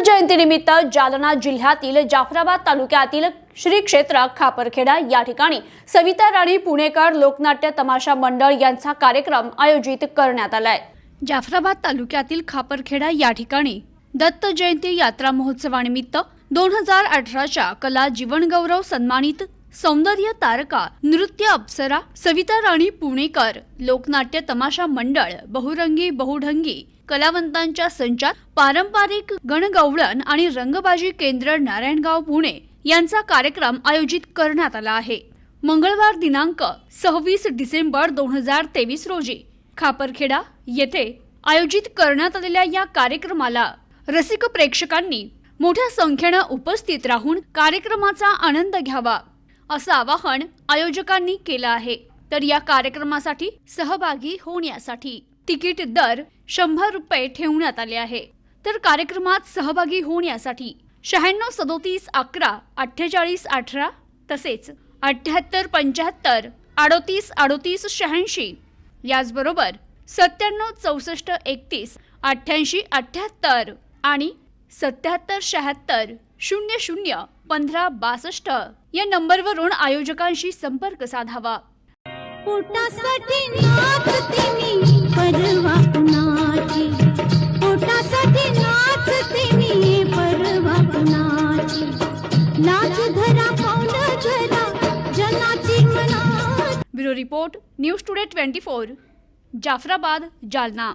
जयंतीनिमित्त जालना जिल्ह्यातील जाफराबाद तालुक्यातील श्री क्षेत्र खापरखेडा या ठिकाणी सविता राणी पुणेकर लोकनाट्य तमाशा मंडळ यांचा कार्यक्रम आयोजित करण्यात आलाय. जाफराबाद तालुक्यातील खापरखेडा या ठिकाणी दत्त जयंती यात्रा महोत्सवानिमित्त दोन हजार अठराच्या कला जीवनगौरव सन्मानित सौंदर्य तारका नृत्य अप्सरा सविता राणी पुणेकर लोकनाट्य तमाशा मंडळ बहुरंगी बहुढंगी कलावंतांच्या संचार पारंपरिक गणगौळण आणि रंगबाजी केंद्र नारायणगाव पुणे यांचा कार्यक्रम आयोजित करण्यात आला आहे. मंगळवार दिनांक सव्वीस डिसेंबर दोन हजार तेवीस रोजी खापरखेडा येथे आयोजित करण्यात आलेल्या या कार्यक्रमाला रसिक प्रेक्षकांनी मोठ्या संख्येनं उपस्थित राहून कार्यक्रमाचा आनंद घ्यावा. असं आवाहन आयोजकांनी केलं आहे. तर या कार्यक्रमासाठी सहभागी होण्यासाठी तिकीट दर शंभर रुपये ठेवण्यात आले आहे. तर कार्यक्रमात सहभागी होण्यासाठी शहाण्णव सदोतीस अकरा अठ्ठेचाळीस अठरा तसेच अठ्ठ्याहत्तर पंच्याहत्तर अडोतीस अडोतीस शहाऐंशी याचबरोबर सत्त्याण्णव चौसष्ट एकतीस अठ्ठ्याऐंशी अठ्ठ्याहत्तर आणि सत्याहत्तर शहात्तर शून्य शून्य पंधरा बासष्ट या नंबरवरून आयोजकांशी संपर्क साधावा. पोटासाठी नाचते मी परवा कुणाची. पोटासाठी नाचते मी परवा कुणाची. लाज धरा पाऊल धरा जनाची मना bureau report news today twenty four Jafrabad Jalna.